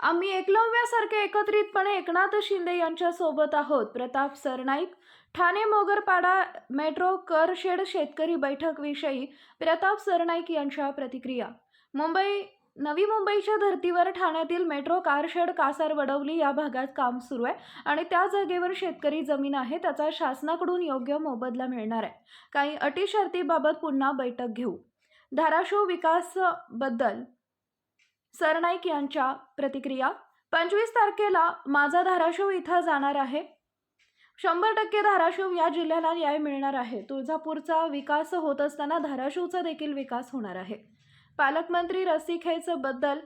आम्ही एकलव्यासारखे एकत्रितपणे एकनाथ शिंदे यांच्या सोबत आहोत. Pratap Sarnaik Thane Mogarpada metro car shed शेतकरी बैठक विषयी प्रताप सरनाईक यांच्या प्रतिक्रिया. मुंबई नवी मुंबईच्या धर्तीवर ठाण्यातील मेट्रो कारशेड कासार वडवली या भागात काम सुरू आहे आणि त्या जागेवर शेतकरी जमीन आहे त्याचा शासनाकडून योग्य मोबदला मिळणार आहे. काही अटी शर्तीबाबत पुन्हा बैठक घेऊ. धाराशिव विकासबद्दल सरनाईक यांच्या प्रतिक्रिया. पंचवीस तारखेला माझा धाराशिव इथं जाणार आहे. शंभर टक्के धाराशिव या जिल्ह्याला न्याय मिळणार आहे. तुळजापूरचा विकास होत असताना धाराशिवचा देखील विकास होणार आहे. पालकमंत्री रस्सीखेच बद्दल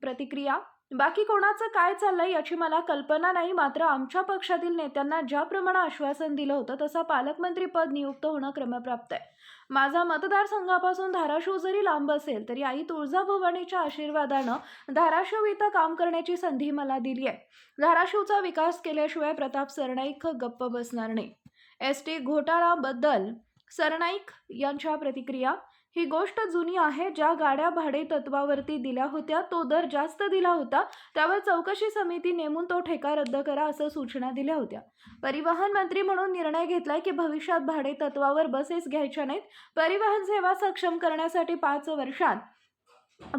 प्रतिक्रिया. बाकी कोणाचं काय चाललंय याची मला कल्पना नाही मात्र आमच्या पक्षातील नेत्यांना ज्याप्रमाणे आश्वासन दिलं होतं तसं पालकमंत्री पद नियुक्त होणं क्रमप्राप्त आहे. माझा मतदारसंघापासून धाराशिव जरी लांब असेल तरी आई तुळजाभवानीच्या आशीर्वादानं धाराशिव इथं काम करण्याची संधी मला दिली आहे. धाराशिवचा विकास केल्याशिवाय प्रताप सरनाईक गप्प बसणार नाही. एस टी घोटाळाबद्दल सरनाईक यांच्या प्रतिक्रिया ही गोष्ट जुनी आहे. ज्या गाड्या भाडे तत्वावरती दिल्या होत्या तो दर जास्त दिला होता. त्यावर चौकशी समिती नेमून तो ठेका रद्द करा असं सूचना दिल्या होत्या. परिवहन मंत्री म्हणून निर्णय घेतलाय की भविष्यात भाडे तत्वावर बसेस घ्यायच्या नाहीत. परिवहन सेवा सक्षम करण्यासाठी पाच वर्षात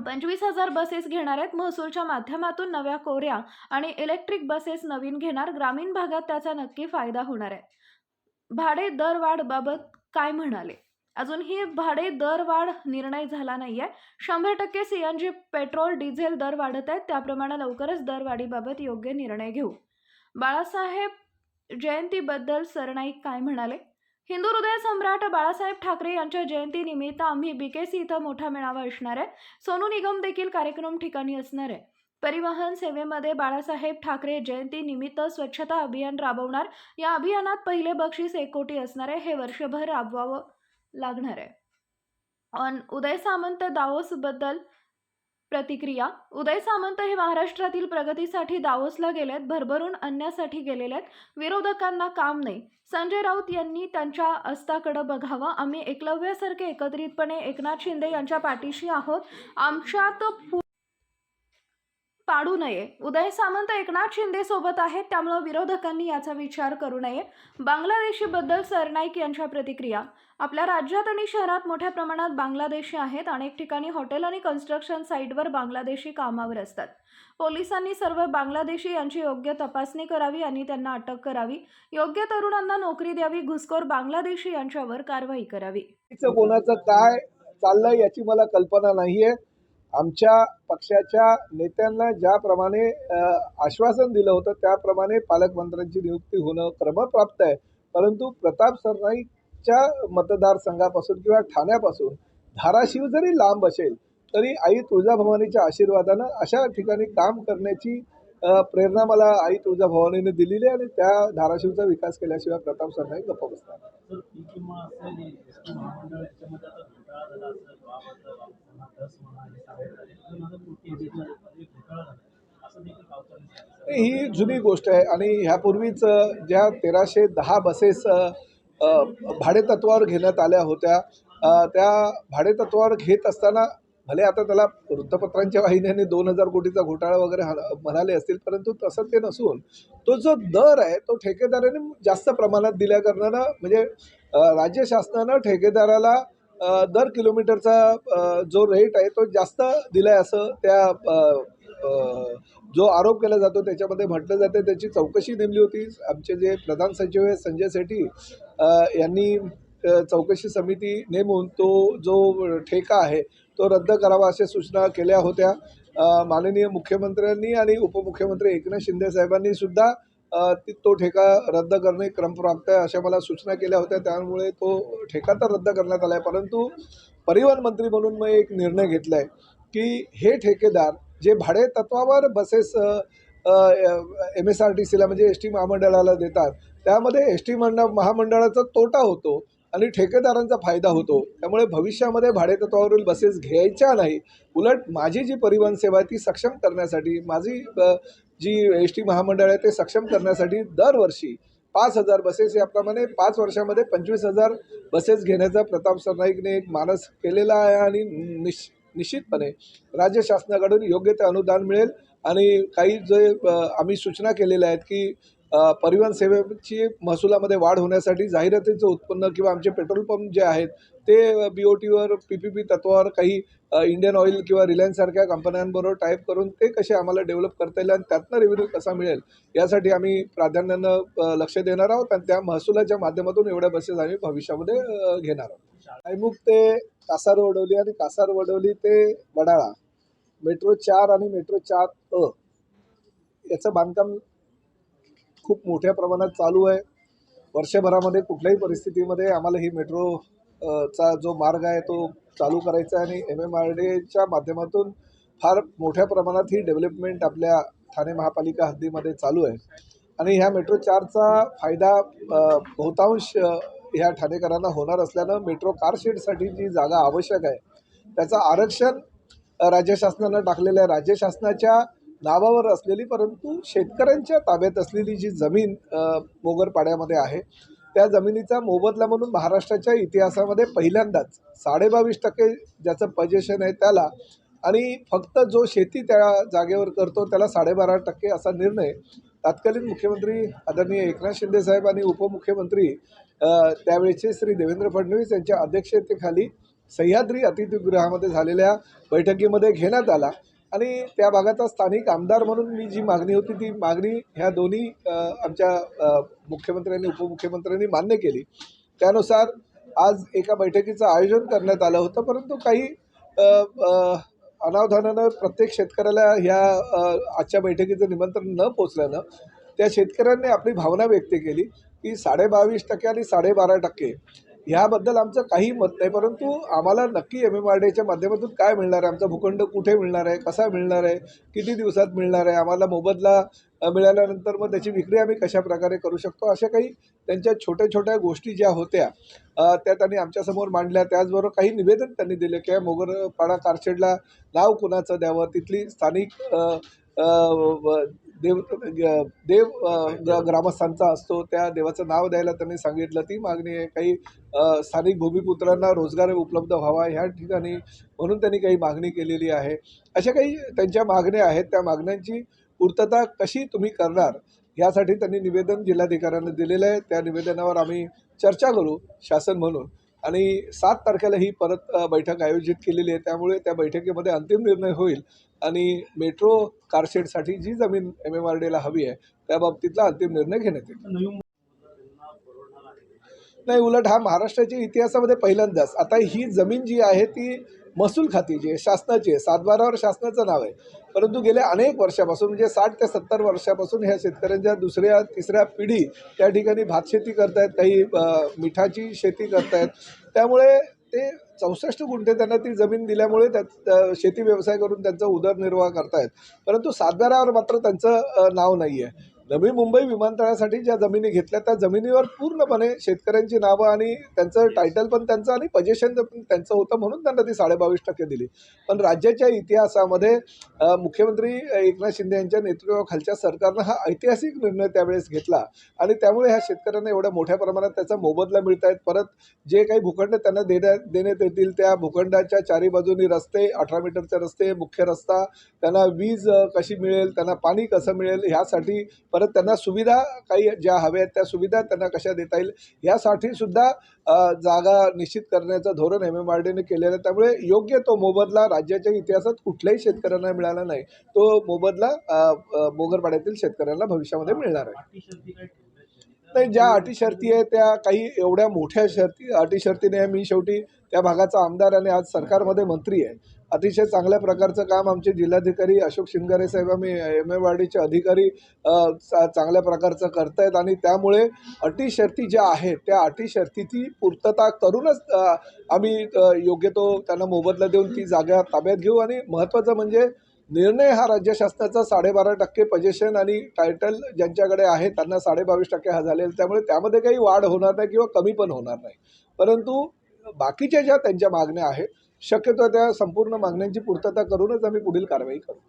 पंचवीस हजार बसेस घेणार आहेत. महसूलच्या माध्यमातून नव्या कोऱ्या आणि इलेक्ट्रिक बसेस नवीन घेणार. ग्रामीण भागात त्याचा नक्की फायदा होणार आहे. भाडे दरवाढबाबत काय म्हणाले? अजूनही भाडे दरवाढ निर्णय झाला नाही आहे शंभर टक्के C N G petrol diesel दर वाढत आहेत. त्याप्रमाणे लवकरच दरवाढीबाबत योग्य निर्णय घेऊ. बाळासाहेब जयंतीबद्दल सरनाईक काय म्हणाले? हिंदू हृदय सम्राट बाळासाहेब ठाकरे यांच्या जयंतीनिमित्त आम्ही बीकेसी इथं मोठा मेळावा असणार आहे. सोनू निगम देखील कार्यक्रम ठिकाणी असणार आहे. परिवहन सेवेमध्ये बाळासाहेब ठाकरे जयंती निमित्त स्वच्छता अभियान राबवणार. या अभियानात पहिले बक्षीस एक कोटी असणार आहे. हे वर्षभर राबवावं. लागणार आहे. ऑन उदय सामंत दावोसबद्दल प्रतिक्रिया. उदय सामंत हे महाराष्ट्रातील प्रगतीसाठी दावोसला गेलेत भरभरून आणण्यासाठी गेलेले आहेत विरोधकांना काम नाही. संजय राऊत यांनी त्यांच्या अस्ताकडं बघावं. आम्ही एकलव्यासारखे एकत्रितपणे एकनाथ शिंदे यांच्या पाठीशी आहोत. आमच्यात पाडू नये. उदय सामंत एकनाथ शिंदे सोबत आहेत त्यामुळं विरोधकांनी याचा विचार करू नये. बांगलादेशीबद्दल सरनाईक यांच्या प्रतिक्रिया. आपल्या राज्यात आणि शहरात मोठ्या प्रमाणात बांगलादेशी आहेत. अनेक ठिकाणी हॉटेल आणि कन्स्ट्रक्शन साईटवर बांगलादेशी कामावर असतात. पोलिसांनी सर्व बांगलादेशी यांची योग्य तपासणी करावी आणि त्यांना अटक करावी. योग्य तरुणांना नोकरी द्यावी. घुसखोर बांगलादेशी यांच्यावर कारवाई करावी. कोणाचं काय चाललंय याची मला कल्पना नाहीये. आमच्या पक्षाच्या नेत्यांना ज्याप्रमाणे आश्वासन दिलं होतं त्याप्रमाणे पालकमंत्र्यांची नियुक्ती होणं क्रमप्राप्त आहे. परंतु प्रताप सरनाईकच्या मतदारसंघापासून किंवा ठाण्यापासून धाराशिव जरी लांब असेल तरी आई तुळजाभवानीच्या आशीर्वादानं अशा ठिकाणी काम करण्याची प्रेरणा मला आई तुळजाभवानीने दिलेली आहे आणि त्या धाराशिवचा विकास केल्याशिवाय प्रताप सरनाईक गप्प बसतात ही जुनी गोष्ट आहे आणि ह्यापूर्वीच ज्या तेराशे दहा बसेस भाडेतत्वावर घेण्यात आल्या होत्या त्या भाडेतत्वावर घेत असताना भले आता त्याला वृत्तपत्रांच्या वाहिन्याने दोन हजार कोटीचा घोटाळा वगैरे म्हणाले असतील परंतु तसं ते नसून तो जो दर आहे तो ठेकेदाराने जास्त प्रमाणात दिल्या कारणानं म्हणजे राज्य शासनानं ठेकेदाराला दर किलोमीटरचा जो रेट आहे तो जास्त दिला आहे असं त्या जो आरोप केला जातो त्याच्यामध्ये म्हटलं जातं. त्याची चौकशी नेमली होती. आमचे जे प्रधान सचिव आहे संजय सेठी यांनी चौकशी समिती नेमून तो जो ठेका आहे तो रद्द करावा अशा सूचना केल्या होत्या. माननीय मुख्यमंत्र्यांनी आणि उपमुख्यमंत्री एकनाथ शिंदे साहेबांनी सुद्धा ती- तो ठेका रद्द करणे क्रमप्राप्त आहे अशा मला सूचना केल्या होत्या. त्यामुळे तो ठेका तर रद्द करण्यात आला आहे परंतु परिवहन मंत्री म्हणून मी एक निर्णय घेतला आहे की हे ठेकेदार जे भाडे तत्वावर buses M S R T सीला म्हणजे एस टी महामंडळाला देतात त्यामध्ये एस टी मंडळ महामंडळाचा तोटा होतो आणि ठेकेदारांचा फायदा होतो. त्यामुळे भविष्यामध्ये भाडेतत्वावरील बसेस घ्यायच्या नाही. उलट माझी जी परिवहन सेवा आहे ती सक्षम करण्यासाठी माझी जी एस टी महामंडळ आहे ते सक्षम करण्यासाठी दरवर्षी पाच हजार बसेस याप्रमाणे पाच वर्षामध्ये पंचवीस हजार बसेस घेण्याचा प्रताप सरनाईकने एक मानस केलेला आहे आणि निश निश्चितपणे राज्य शासनाकडून योग्य ते अनुदान मिळेल. आणि काही जे आम्ही सूचना केलेल्या आहेत की परिवहन सेवेची महसुलामध्ये वाढ होण्यासाठी जाहिरातीचं उत्पन्न किंवा आमचे पेट्रोल पंप जे आहेत ते बी ओ टीवर पी पी पी तत्वावर काही इंडियन ऑइल किंवा रिलायन्ससारख्या कंपन्यांबरोबर टाईप करून ते कसे आम्हाला डेव्हलप करता येईल आणि त्यातनं रेव्हेन्यू कसा मिळेल यासाठी आम्ही प्राधान्यानं लक्ष देणार आहोत आणि त्या महसुलाच्या माध्यमातून एवढ्या बसेस आम्ही भविष्यामध्ये घेणार आहोत. शाळाईमुख ते कासार वडवली आणि कासार वडवली ते वडाळा मेट्रो चार आणि मेट्रो चार अ याचं बांधकाम खूप मोठ्या प्रमाणात चालू आहे. वर्षभरामध्ये कुठल्याही परिस्थितीमध्ये आम्हाला ही मेट्रो चा जो मार्ग आहे तो चालू करायचा आहे आणि एम एम आर डीच्या माध्यमातून फार मोठ्या प्रमाणात ही डेव्हलपमेंट आपल्या ठाणे महापालिका हद्दीमध्ये चालू आहे. आणि ह्या मेट्रो चारचा फायदा बहुतांश ह्या ठाणेकरांना होणार असल्यानं मेट्रो कारशेडसाठी जी जागा आवश्यक आहे त्याचं आरक्षण राज्य शासनानं टाकलेलं आहे. राज्य शासनाच्या नावावर असलेली परंतु शेतकऱ्यांच्या ताब्यात असलेली जी जमीन मोगरपाड्यामध्ये आहे त्या जमिनीचा मोबदला म्हणून महाराष्ट्राच्या इतिहासामध्ये पहिल्यांदाच साडेबावीस टक्के ज्याचं पजेशन आहे त्याला आणि फक्त जो शेती त्या जागेवर करतो त्याला साडेबारा टक्के असा निर्णय तत्कालीन मुख्यमंत्री आदरणीय एकनाथ शिंदे साहेब आणि उपमुख्यमंत्री त्यावेळेचे श्री देवेंद्र फडणवीस यांच्या अध्यक्षतेखाली सह्याद्री अतिथीगृहामध्ये झालेल्या बैठकीमध्ये घेण्यात आला. आणि त्या भागाचा स्थानिक आमदार म्हणून मी जी मागणी होती ती मागणी ह्या दोन्ही आमच्या मुख्यमंत्र्यांनी उपमुख्यमंत्र्यांनी मान्य केली. त्यानुसार आज एका बैठकीचं आयोजन करण्यात आलं होतं परंतु काही अनावधानानं प्रत्येक शेतकऱ्याला ह्या आजच्या बैठकीचं निमंत्रण न पोचल्यानं त्या शेतकऱ्यांनी आपली भावना व्यक्त केली की साडेबावीस टक्के आणि साडेबारा टक्के ह्याबद्दल आमचं काही मत नाही परंतु आम्हाला नक्की एम एम आर डीच्या माध्यमातून काय मिळणार आहे? आमचा भूखंड कुठे मिळणार आहे? कसा मिळणार आहे? किती दिवसात मिळणार आहे? आम्हाला मोबदला मिळाल्यानंतर मग त्याची विक्री आम्ही कशा प्रकारे करू शकतो? अशा काही त्यांच्या छोट्या छोट्या गोष्टी ज्या होत्या त्या त्यांनी आमच्यासमोर मांडल्या. त्याचबरोबर काही निवेदन त्यांनी दिले की मोगरपाडा कारशेडला नाव कुणाचं द्यावं? तिथली स्थानिक देव देव ग्रामस्थांचा असतो. त्या देवाचं नाव द्यायला त्यांनी सांगितलं. ती मागणी आहे काही स्थानिक भूमिपुत्रांना रोजगार उपलब्ध व्हावा ह्या ठिकाणी म्हणून त्यांनी काही मागणी केलेली आहे. अशा काही त्यांच्या मागण्या आहेत. त्या मागण्यांची पूर्तता कशी तुम्ही करणार यासाठी त्यांनी निवेदन जिल्हाधिकाऱ्यांना दिलेलं आहे. त्या निवेदनावर आम्ही चर्चा करू. शासन म्हणून आणि सात तारखेला ही परत बैठक आयोजित केलेली आहे. त्यामुळे त्या बैठकीमध्ये अंतिम निर्णय होईल आणि मेट्रो कारशेडसाठी जी जमीन एम एम आर डीला हवी आहे त्या बाबतीतला अंतिम निर्णय घेण्यात येईल. नाही उलट हा महाराष्ट्राच्या इतिहासामध्ये पहिल्यांदाच. आता ही जमीन जी आहे ती महसूल खाती आहे शासनाची आहे सातबारावर शासनाचं नाव आहे. परंतु गेल्या अनेक वर्षापासून म्हणजे साठ ते सत्तर वर्षापासून ह्या शेतकऱ्यांच्या दुसऱ्या तिसऱ्या पिढी त्या ठिकाणी भातशेती करतायत काही मिठाची शेती करतायत. त्यामुळे ते चौसष्ट गुंठे त्यांना ती जमीन दिल्यामुळे त्यात शेती व्यवसाय करून त्यांचा उदरनिर्वाह करतायत. परंतु सातबारावर मात्र त्यांचं नाव नाही आहे नवी मुंबई विमानतळासाठी ज्या जमिनी घेतल्या त्या जमिनीवर पूर्णपणे शेतकऱ्यांची नावं आणि त्यांचं टायटल पण त्यांचं आणि पजेशन पण त्यांचं होतं म्हणून त्यांना ती साडेबावीस टक्के दिली. पण राज्याच्या इतिहासामध्ये मुख्यमंत्री एकनाथ शिंदे यांच्या नेतृत्वाखालच्या सरकारनं हा ऐतिहासिक निर्णय त्यावेळेस घेतला आणि त्यामुळे ह्या शेतकऱ्यांना एवढ्या मोठ्या प्रमाणात त्याचा मोबदला मिळत आहेत परत जे काही भूखंड त्यांना देण्यात देण्यात येतील त्या भूखंडाच्या चारी बाजूनी रस्ते अठरा मीटरचे रस्ते मुख्य रस्ता त्यांना वीज कशी मिळेल त्यांना पाणी कसं मिळेल ह्यासाठी परत त्यांना सुविधा काही ज्या हव्या आहेत त्या सुविधा त्यांना कशा देता येईल यासाठी सुद्धा जागा निश्चित करण्याचं धोरण एम एम आर डीने केलेलं आहे. त्यामुळे योग्य तो मोबदला राज्याच्या इतिहासात कुठल्याही शेतकऱ्यांना मिळाला नाही. तो मोबदला मोगरपाड्यातील शेतकऱ्यांना भविष्यामध्ये मिळणार आहे. नाही ज्या अटी शर्ती आहेत त्या काही एवढ्या मोठ्या शर्ती अटी शर्तीने आहे मी शेवटी त्या भागाचा आमदार आणि आज सरकारमध्ये मंत्री आहे. अतिशय चांगल्या प्रकारचं काम आमचे जिल्हाधिकारी अशोक शिंगारे साहेब आम्ही एम ए वाडीचे अधिकारी चा- चांगल्या प्रकारचं करतायत आणि त्यामुळे अटी शर्ती ज्या आहेत त्या अटी शर्तीची पूर्तता करूनच आम्ही योग्य तो त्यांना मोबदला देऊन ती जागा ताब्यात घेऊ आणि महत्त्वाचं म्हणजे निर्णय हा राज्य शासनाचा साडेबारा टक्के पजेशन आणि टायटल ज्यांच्याकडे आहे त्यांना साडेबावीस टक्के हा झालेला त्यामुळे त्यामध्ये काही वाढ होणार नाही किंवा कमी पण होणार नाही. परंतु बाकीच्या ज्या त्यांच्या मागण्या आहेत शक्यतो त्या संपूर्ण मागण्यांची पूर्तता करूनच आम्ही पुढील कारवाई करू.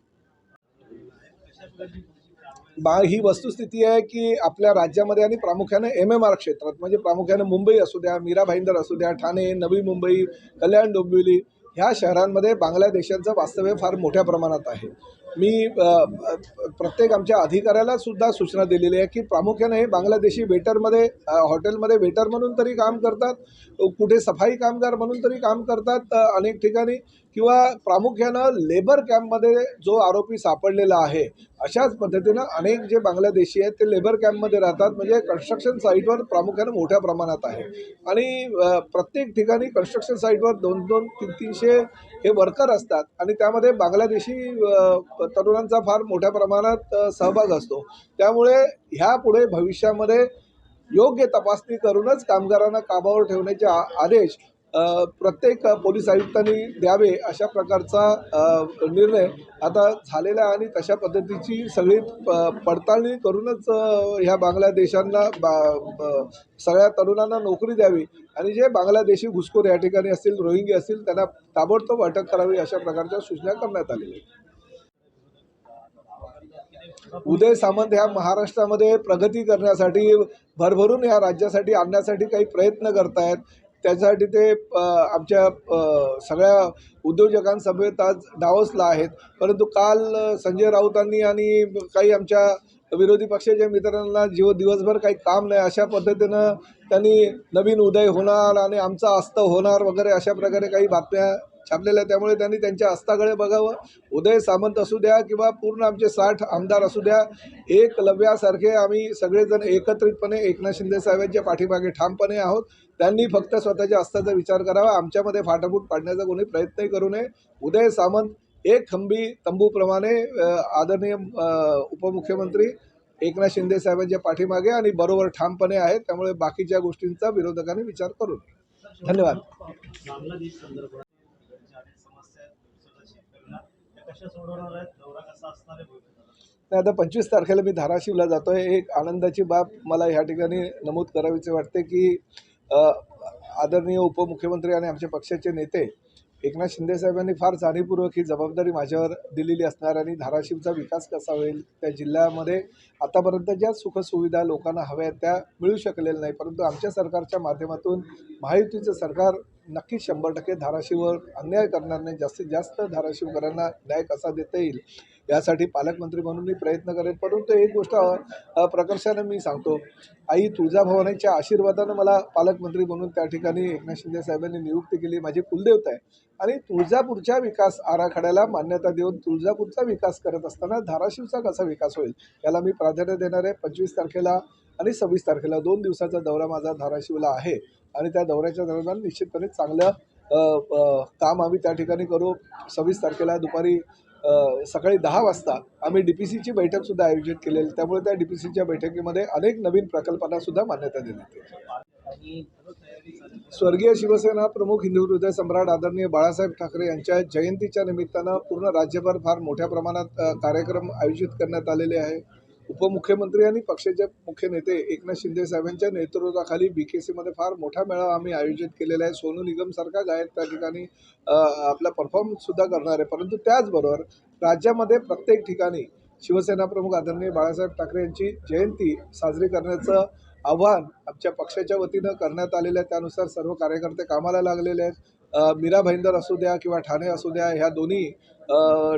बा ही वस्तुस्थिती आहे की आपल्या राज्यामध्ये आणि प्रामुख्याने एम एम आर क्षेत्रात म्हणजे प्रामुख्याने मुंबई असू द्या मीरा भाईंदर असू द्या ठाणे नवी मुंबई कल्याण डोंबिवली ह्या शहरांमध्ये बांगलादेशांचं वास्तव्य फार मोठ्या प्रमाणात आहे. मी प्रत्येक आमच्या अधिकाऱ्याला सुद्धा सूचना दिलेली आहे की प्रामुख्याने हे बांगलादेशी वेटरमध्ये हॉटेलमध्ये वेटर म्हणून तरी काम करतात कुठे सफाई कामगार म्हणून तरी काम करतात अनेक ठिकाणी किंवा प्रामुख्यानं लेबर कॅम्पमध्ये जो आरोपी सापडलेला आहे अशाच पद्धतीनं अनेक जे बांगलादेशी आहेत ते लेबर कॅम्पमध्ये राहतात. म्हणजे कन्स्ट्रक्शन साईटवर प्रामुख्यानं मोठ्या प्रमाणात आहे. आणि प्रत्येक ठिकाणी कन्स्ट्रक्शन साईटवर दोन दोन तीन तीनशे हे वर्कर असतात. आणि त्यामध्ये बांगलादेशी तरुणांचा फार मोठ्या प्रमाणात सहभाग असतो. त्यामुळे ह्यापुढे भविष्यामध्ये योग्य तपासणी करूनच कामगारांना कामावर ठेवण्याचे आ आदेश प्रत्येक पोलीस आयुक्तांनी द्यावे अशा प्रकारचा निर्णय आता झालेला आहे आणि तशा पद्धतीची सगळी प पडताळणी करूनच ह्या बांगलादेशांना बा सगळ्या तरुणांना नोकरी द्यावी. आणि जे बांगलादेशी घुसखोर या ठिकाणी असतील रोहिंगी असतील त्यांना ताबडतोब अटक करावी अशा प्रकारच्या सूचना करण्यात आलेल्या आहेत. उदय सामंत ह्या महाराष्ट्रामध्ये प्रगती करण्यासाठी भरभरून ह्या राज्यासाठी आणण्यासाठी काही प्रयत्न करतायत. त्यासाठी ते आमच्या सगळ्या उद्योजकांसमवेत आज डावसला आहेत. परंतु काल संजय राऊतांनी आणि काही आमच्या विरोधी पक्षाच्या मित्रांना जीव दिवसभर काही काम नाही अशा पद्धतीनं त्यांनी नवीन उदय होणार आणि आमचा अस्त होणार वगैरे अशा प्रकारे काही बातम्या छापलेल्या त्यामुळे त्यांनी त्यांच्या अस्ताकडे बघावं. उदय सामंत असू द्या किंवा पूर्ण आमचे साठ आमदार असू द्या एक लव्यासारखे आम्ही सगळेजण एकत्रितपणे एकनाथ शिंदे साहेबांच्या पाठीमागे ठामपणे आहोत. त्यांनी फक्त स्वतःच्या अस्ताचा विचार करावा. आमच्यामध्ये फाटाफूट पाडण्याचा कोणी प्रयत्नही करू नये. उदय सामंत एक खंबी तंबूप्रमाणे आदरणीय उपमुख्यमंत्री एकनाथ शिंदे साहेबांच्या पाठीमागे आणि बरोबर ठामपणे आहेत. त्यामुळे बाकीच्या गोष्टींचा विरोधकांनी विचार करू नये. धन्यवाद. नाही आता पंचवीस तारखेला मी धाराशिवला जातो आहे एक आनंदाची बाब मला ह्या ठिकाणी नमूद करावीचे वाटते की आदरणीय उपमुख्यमंत्री आणि आमच्या पक्षाचे नेते एकनाथ शिंदेसाहेबांनी फार जाणीवपूर्वक ही जबाबदारी माझ्यावर दिलेली असणार आणि धाराशिवचा विकास कसा होईल त्या जिल्ह्यामध्ये आतापर्यंत ज्या सुखसुविधा लोकांना हव्या आहेत त्या मिळू शकलेल्या नाही परंतु आमच्या सरकारच्या माध्यमातून महायुतीचं सरकार नक्कीच शंभर टक्के धाराशिववर अन्याय करणार नाही. जास्तीत जास्त धाराशिवकरांना न्याय कसा देता येईल? यासाठी पालकमंत्री म्हणून मी प्रयत्न करेन. परंतु एक गोष्ट प्रकर्षानं मी सांगतो. आई तुळजाभवानीच्या आशीर्वादानं मला पालकमंत्री म्हणून त्या ठिकाणी एकनाथ शिंदे साहेबांनी नियुक्ती केली. माझी कुलदेवता आहे. आणि तुळजापूरच्या विकास आराखड्याला मान्यता देऊन तुळजापूरचा विकास करत असताना धाराशिवचा कसा विकास होईल याला मी प्राधान्य देणार आहे. पंचवीस तारखेला आणि सव्वीस तारखेला दोन दिवसाचा दौरा माझा धाराशिवला आहे. आणि त्या दौऱ्याच्या दरम्यान निश्चितपणे चांगलं काम आम्ही त्या ठिकाणी करू. सव्वीस तारखेला दुपारी सकाळी दहा वाजता आम्ही डी पी सीची बैठकसुद्धा आयोजित केलेली. त्यामुळे त्या डी पी सीच्या बैठकीमध्ये अनेक नवीन प्रकल्पांनासुद्धा मान्यता देण्यात स्वर्गीय शिवसेना प्रमुख हिंदू हृदय सम्राट आदरणीय बाळासाहेब ठाकरे यांच्या जयंतीच्या निमित्तानं पूर्ण राज्यभर फार मोठ्या प्रमाणात कार्यक्रम आयोजित करण्यात आलेले आहे. उपमुख्यमंत्री आणि पक्षाचे मुख्य नेते एकनाथ शिंदे साहेबांच्या नेतृत्वाखाली बी के सीमध्ये फार मोठा मेळावा आम्ही आयोजित केलेला आहे. सोनू निगमसारखा गायक त्या ठिकाणी आपला परफॉर्मन्ससुद्धा करणार आहे. परंतु त्याचबरोबर राज्यामध्ये प्रत्येक ठिकाणी शिवसेना प्रमुख आदरणीय बाळासाहेब ठाकरे यांची जयंती साजरी करण्याचं आव्हान आमच्या पक्षाच्या वतीनं करण्यात आलेलं आहे. त्यानुसार सर्व कार्यकर्ते कामाला लागलेले आहेत. मीरा भाईंदर असू द्या किंवा ठाणे असू द्या ह्या दोन्ही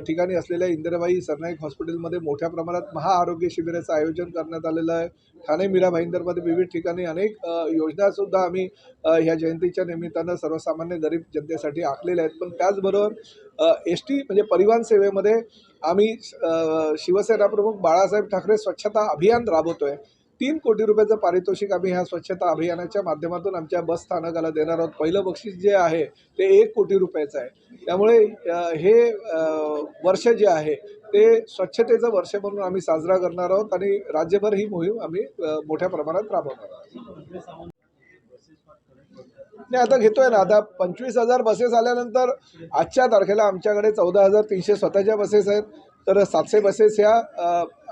ठिकाणी असलेल्या इंदिराबाई सरनाईक हॉस्पिटलमध्ये मोठ्या प्रमाणात महाआरोग्य शिबिराचं आयोजन करण्यात आलेलं आहे. ठाणे मीरा भाईंदरमध्ये विविध ठिकाणी अनेक योजनासुद्धा आम्ही ह्या जयंतीच्या निमित्तानं सर्वसामान्य गरीब जनतेसाठी आखलेल्या आहेत. पण त्याचबरोबर एस टी म्हणजे परिवहन सेवेमध्ये आम्ही शिवसेना प्रमुख बाळासाहेब ठाकरे स्वच्छता अभियान राबवतो आहे तीन कोटी रुपयाचं पारितोषिक आम्ही ह्या स्वच्छता अभियानाच्या माध्यमातून आमच्या बस स्थानकाला देणार आहोत. पहिलं बक्षीस जे आहे ते एक कोटी रुपयाचं आहे. त्यामुळे हे वर्ष जे आहे ते स्वच्छतेचं वर्ष म्हणून आम्ही साजरा करणार आहोत आणि राज्यभर ही मोहीम आम्ही मोठ्या प्रमाणात राबवणार आहोत. नाही आता घेतोय ना. आता पंचवीस हजार बसेस आल्यानंतर आजच्या तारखेला आमच्याकडे चौदा हजार तीनशे स्वतःच्या बसेस आहेत. तर सातशे बसेस ह्या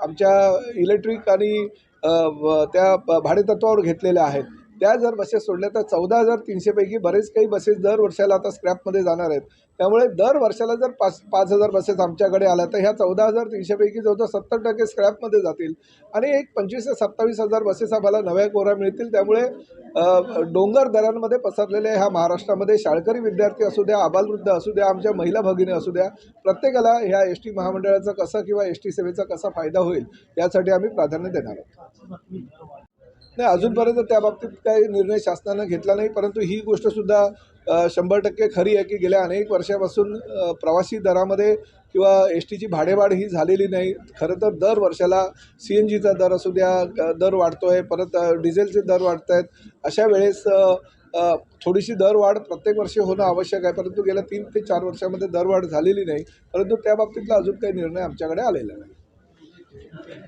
आमच्या इलेक्ट्रिक आणि त्या भाडेतत्वावर घेतलेल्या आहेत. त्या जर बसेस सोडल्या तर चौदा हजार तीनशेपैकी बरेच काही बसेस दर वर्षाला आता स्क्रॅपमध्ये जाणार आहेत. त्यामुळे दर वर्षाला जर पाच पाच हजार बसेस आमच्याकडे आल्या तर ह्या चौदा हजार तीनशेपैकी जवळजवळ सत्तर टक्के स्क्रॅपमध्ये जातील. आणि एक पंचवीस ते सत्तावीस हजार बसेस आम्हाला नव्या कोऱ्या मिळतील. त्यामुळे डोंगर दऱ्यांमध्ये पसरलेल्या ह्या महाराष्ट्रामध्ये शाळकरी विद्यार्थी असू द्या आबालवृद्ध असू द्या आमच्या महिला भगिनी असू द्या प्रत्येकाला ह्या एस टी महामंडळाचा कसा किंवा एस टी सेवेचा कसा फायदा होईल यासाठी आम्ही प्राधान्य देणार आहोत आजची बातमी दर वाढ नाही अजूनपर्यंत त्या बाबतीत काही निर्णय शासनानं घेतला नाही परंतु ही गोष्टसुद्धा शंभर टक्के खरी आहे की गेल्या अनेक वर्षापासून प्रवासी दरामध्ये किंवा एस टीची भाडेवाढ ही झालेली नाही. खरं तर दर वर्षाला सी एन जीचा दर असू द्या दर वाढतो आहे परत डिझेलचे दर वाढत आहेत अशा वेळेस थोडीशी दरवाढ प्रत्येक वर्षी होणं आवश्यक आहे परंतु गेल्या तीन ते चार वर्षामध्ये दरवाढ झालेली नाही परंतु त्या बाबतीतला अजून काही निर्णय आमच्याकडे आलेला नाही.